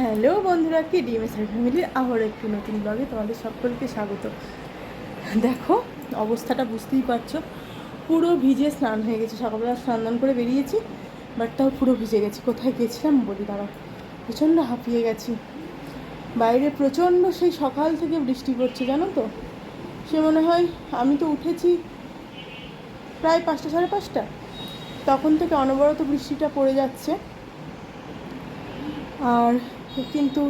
Hello বন্ধুরা, কি ডিএমএসআর ফ্যামিলির আবার একটি নতুন ব্লগে তোমাদের সকলকে স্বাগত। দেখো, অবস্থাটা বুঝতেই পারছ, পুরো ভিজে স্নান হয়ে গেছে। সকালবেলা স্নান দান করে বেরিয়েছি বাট তাও পুরো ভিজে গেছি। কোথায় গেছিলাম বলি দাঁড়াও প্রচণ্ড হাঁপিয়ে গেছি। বাইরে প্রচণ্ড সেই সকাল থেকে বৃষ্টি পড়ছে, জানো তো? সে মনে হয় আমি তো উঠেছি প্রায় পাঁচটা, সাড়ে পাঁচটা। তখন থেকে অনবরত বৃষ্টিটা পড়ে যাচ্ছে। আর কিন্তু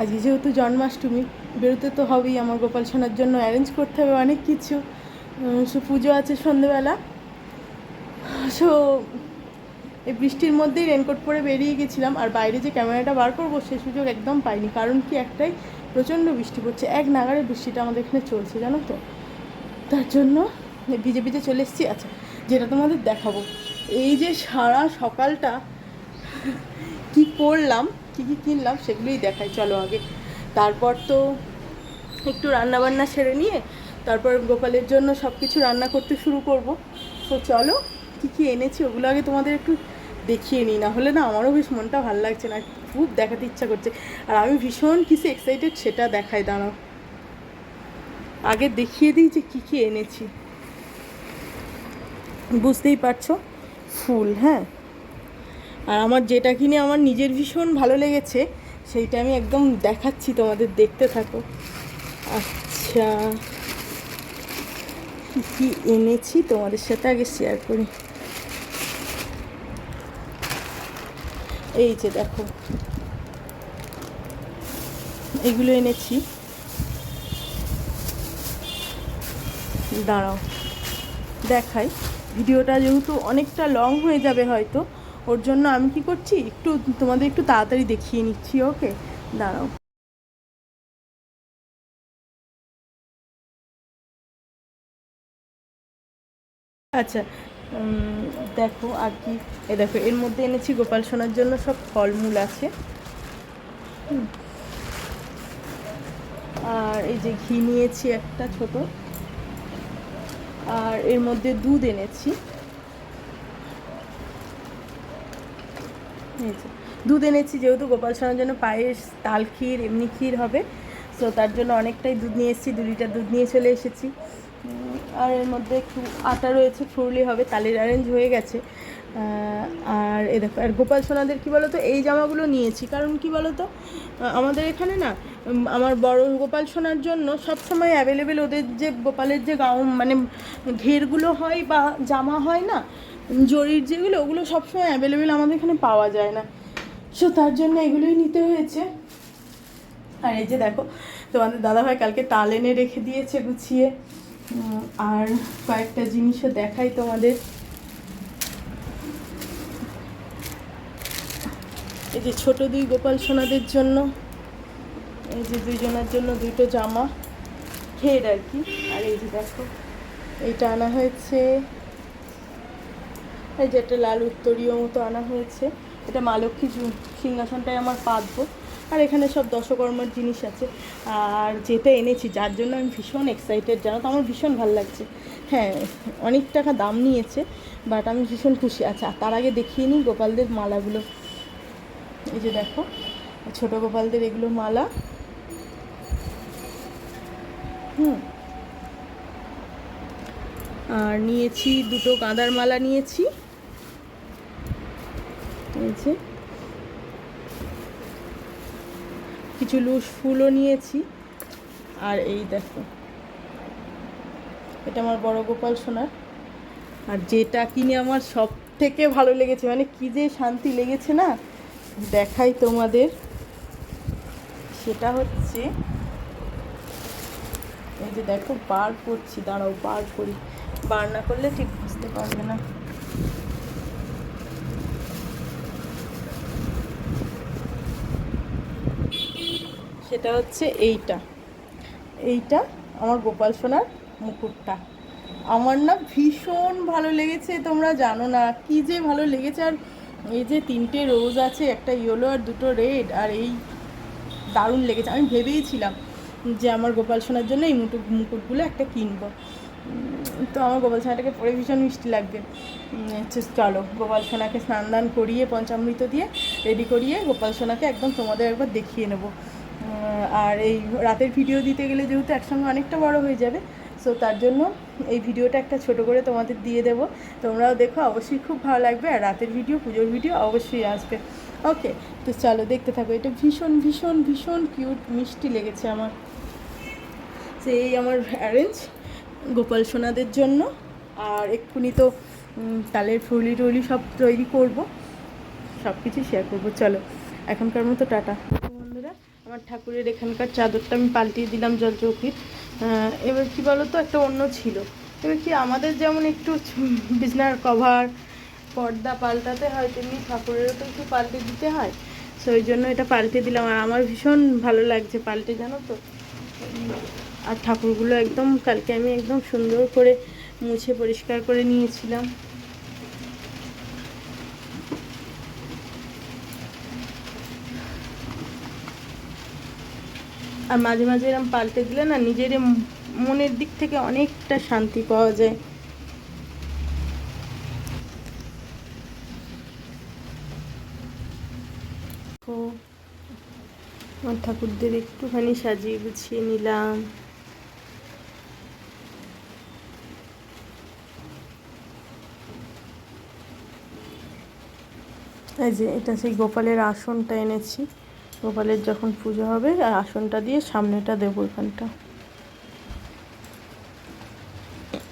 আজকে যেহেতু জন্মাষ্টমী, বেরোতে তো হবেই, আমার গোপাল সোনার জন্য অ্যারেঞ্জ করতে হবে অনেক কিছু। সে, পুজো আছে সন্ধেবেলা। সো, এই বৃষ্টির মধ্যেই রেনকোট পরে বেরিয়ে গেছিলাম, আর বাইরে যে ক্যামেরাটা বার করব, সে সুযোগ একদম পাইনি, কারণ কি একটাই প্রচণ্ড বৃষ্টি পড়ছে, এক নাগারে বৃষ্টিটা আমাদের এখানে চলছে, জানো তো? তার জন্য ভিজে ভিজে চলে এসেছি। আচ্ছা যেটা তোমাদের দেখাবো, এই যে সারা সকালটা কি করলাম কি কি কিনলাম সেগুলোই দেখাই, চলো আগে। তারপর তো একটু রান্না বান্না সেরে নিয়ে তারপর গোপালের জন্য সব কিছু রান্না করতে শুরু করব। তো চলো, কি কি এনেছি ওগুলো আগে তোমাদের একটু দেখিয়ে নিই না হলে না আমারও বেশ মনটা ভালো লাগছে না, খুব দেখাতে ইচ্ছা করছে। আর আমি ভীষণ কিছু এক্সাইটেড সেটা দেখাই, দাঁড়াও। আগে দেখিয়ে দিই যে কী কী এনেছি। বুঝতেই পারছ? ফুল হ্যাঁ? আর আমার যেটা কিনে আমার নিজের ভীষণ ভালো লেগেছে, সেইটা আমি একদম দেখাচ্ছি তোমাদের, দেখতে থাকো। আচ্ছা কী কী এনেছি তোমাদের সাথে আগে শেয়ার করি। এই যে দেখো। এগুলো এনেছি। দাঁড়াও, দেখাই। ভিডিওটা যেহেতু অনেকটা লং হয়ে যাবে হয়তো ওর জন্য আমি কি করছি? একটু তোমাদের একটু তাড়াতাড়ি দেখিয়ে নিচ্ছি, ওকে? দাঁড়াও। আচ্ছা দেখো আর কি। এ দেখো, এর মধ্যে এনেছি গোপাল সোনার জন্য সব ফলমূল আছে। আর এই যে ঘি নিয়েছি একটা ছোট। আর এর মধ্যে দুধ এনেছি। এই দুধ এনেছি যেহেতু গোপাল সোনার জন্য পায়েস, তাল ক্ষীর, এমনি ক্ষীর হবে। সো তার জন্য অনেকটাই দুধ নিয়ে এসেছি, দু লিটার দুধ নিয়ে চলে এসেছি। আর এর মধ্যে একটু আটা রয়েছে, ফুরলি হবে, তালের অ্যারেঞ্জ হয়ে গেছে। আর এ দেখো, আর গোপাল সোনাদের কী বলো তো এই জামাগুলো নিয়েছি। কারণ কি বলো তো আমাদের এখানে না আমার বড় গোপাল সোনার জন্য সব সময় অ্যাভেলেবেল ওদের যে গোপালের যে গাউন মানে ঘেরগুলো হয় বা জামা হয় না, জরির যেগুলো, ওগুলো সবসময় অ্যাভেলেবেল আমাদের এখানে পাওয়া যায় না। সো তার জন্য এগুলোই নিতে হয়েছে। আর এই যে দেখো, তোমাদের দাদাভাই কালকে তাল এনে রেখে দিয়েছে গুছিয়ে। আর কয়েকটা জিনিসও দেখাই তোমাদের। এই যে ছোট দুই গোপাল সোনাদের জন্য, এই যে দুইজনের জন্য দুটো জামা ঘের আর কি। আর এই যে দেখো, এইটা আনা হয়েছে। এই যে একটা লাল উত্তরীয় মতো আনা হয়েছে। এটা মা লক্ষ্মী সিংহাসনটাই আমার পাতবো। আর এখানে সব দশকর্মার জিনিস আছে। আর যেটা এনেছি, যার জন্য আমি ভীষণ এক্সাইটেড জানো তো? আমার ভীষণ ভালো লাগছে। হ্যাঁ অনেক টাকা দাম নিয়েছে বাট আমি ভীষণ খুশি। আচ্ছা তার আগে দেখিয়ে নিই গোপালদের মালাগুলো। এই যে দেখো, ছোট গোপালদের এগুলো মালা। হুম। আর নিয়েছি দুটো গাঁদার মালা নিয়েছি। কিছু লুস ফুলও নিয়েছি। আর এই দেখো, এটা আমার বড় গোপাল সোনার। আর যেটা কিনে আমার সব থেকে ভালো লেগেছে মানে কি যে শান্তি লেগেছে না? দেখাই তোমাদের। সেটা হচ্ছে, এই যে দেখো, বার করছি, দাঁড়াও, বার করি। বার না করলে ঠিক বুঝতে পারবে না। সেটা হচ্ছে এইটা। এইটা আমার গোপাল সোনার মুকুটটা। আমার না ভীষণ ভালো লেগেছে, তোমরা জানো না। কি যে ভালো লেগেছে আর এই যে তিনটে রোজ আছে, একটা ইয়েলো আর দুটো রেড, আর এই দারুণ লেগেছে। আমি ভেবেইছিলাম যে আমার গোপাল সোনার জন্য এই মুটু মুকুটগুলো একটা কিনবো। তো আমার গোপাল সোনাটাকে পরে ভীষণ মিষ্টি লাগবে। হচ্ছে চলো, গোপাল সোনাকে স্নান দান করিয়ে, পঞ্চামৃত দিয়ে, রেডি করিয়ে গোপাল সোনাকে একদম তোমাদের একবার দেখিয়ে নেব। আর এই রাতের ভিডিও দিতে গেলে যেহেতু একসঙ্গে অনেকটা বড় হয়ে যাবে সো তার জন্য এই ভিডিওটা একটা ছোট করে তোমাদের দিয়ে দেবো। তোমরাও দেখো, অবশ্যই খুব ভালো লাগবে। আর রাতের ভিডিও, পুজোর ভিডিও অবশ্যই আসবে। ওকে তো চলো দেখতে থাকো। এটা ভীষণ ভীষণ ভীষণ কিউট মিষ্টি লেগেছে আমার। সেই আমার অ্যারেঞ্জ গোপাল সোনাদের জন্য। আর এক্ষুনি তো তালের ফুলি টুলি সব তৈরি করব। সব কিছু শেয়ার করব। চলো, এখনকার মতো টাটা। বন্ধুরা, আমার ঠাকুরের এখানকার চাদরটা আমি পাল্টিয়ে দিলাম জল চৌকির। এবার কী বলো তো একটা অন্য ছিল। এবার কি আমাদের যেমন একটু বিছনার কভার পর্দা পাল্টাতে হয়, তেমনি ঠাকুরেরও তো একটু পাল্টে দিতে হয়। সো ওই জন্য এটা পাল্টে দিলাম। আর আমার ভীষণ ভালো লাগছে পাল্টে, জানো তো? আর ঠাকুরগুলো একদম, কালকে আমি একদম সুন্দর করে মুছে, পরিষ্কার করে নিয়েছিলাম। আর মাঝে মাঝে এরকম পাল্টে দিলে না নিজের মনের দিক থেকে অনেকটা শান্তি পাওয়া যায়। আমার ঠাকুরদের একটুখানি সাজিয়ে গুছিয়ে নিলাম। এই যে, এটা সেই গোপালের আসনটা এনেছি। গোপালের যখন পুজো হবে, আর আসনটা দিয়ে সামনেটা দেবো এখানটা।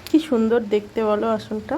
কি সুন্দর দেখতে বলো আসনটা।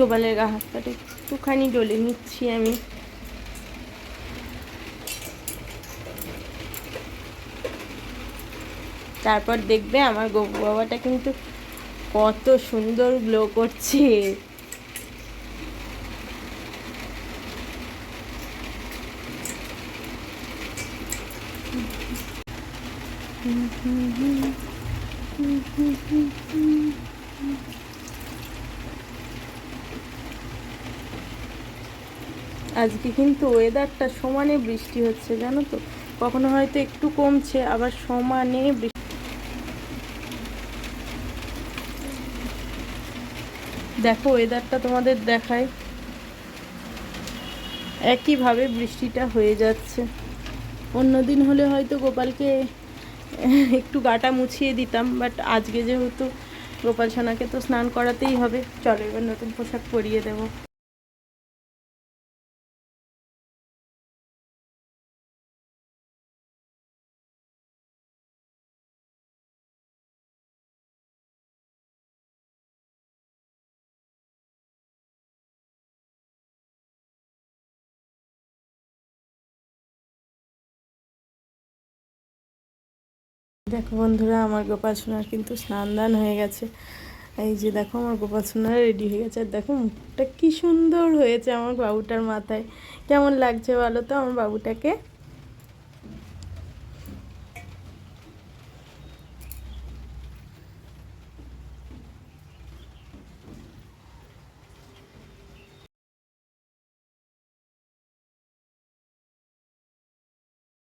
গোপালের গা হাত একটুখানি ডলে নিচ্ছি আমি। তারপর দেখবে আমার গপু বাবাটা কিন্তু কত সুন্দর গ্লো করছে। আজকে কিন্তু ওয়েদারটা সমানে বৃষ্টি হচ্ছে, জানো তো? কখনো হয়তো একটু কমছে, আবার সমানে দেখো ওয়েদারটা তোমাদের দেখায় একইভাবে বৃষ্টিটা হয়ে যাচ্ছে। অন্যদিন হলে হয়তো গোপালকে একটু গাটা মুছিয়ে দিতাম বাট আজকে যেহেতু গোপাল সোনাকে তো স্নান করাতেই হবে, চলো এবার নতুন পোশাক পরিয়ে দেবো। দেখো বন্ধুরা, আমার গোপাল সোনার কিন্তু স্নান দান হয়ে গেছে। এই যে দেখো, আমার গোপাল সোনার রেডি হয়ে গেছে। আর দেখো, মুখটা কী সুন্দর হয়েছে আমার বাবুটার মাথায়। কেমন লাগছে বলো তো? আমার বাবুটাকে